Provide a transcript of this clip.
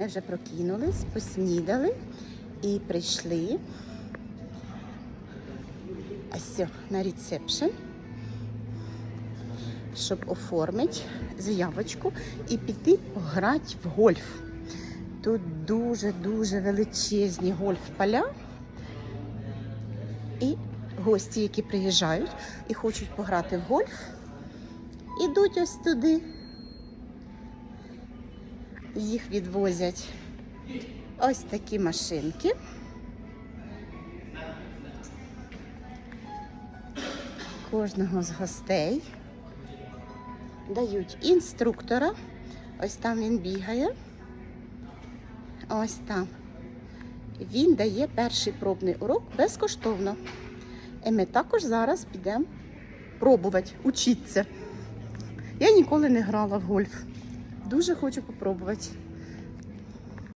Ми вже прокинулись, поснідали і прийшли ось на ресепшн, щоб оформити заявочку і піти пограти в гольф. Тут дуже-дуже величезні гольф-поля. І гості, які приїжджають і хочуть пограти в гольф, ідуть ось туди. Їх відвозять ось такі машинки. Кожного з гостей дають інструктора. Ось там він бігає. Ось там. Він дає перший пробний урок безкоштовно. І ми також зараз підемо пробувати, учитися. Я ніколи не грала в гольф. Дуже хочу попробувати.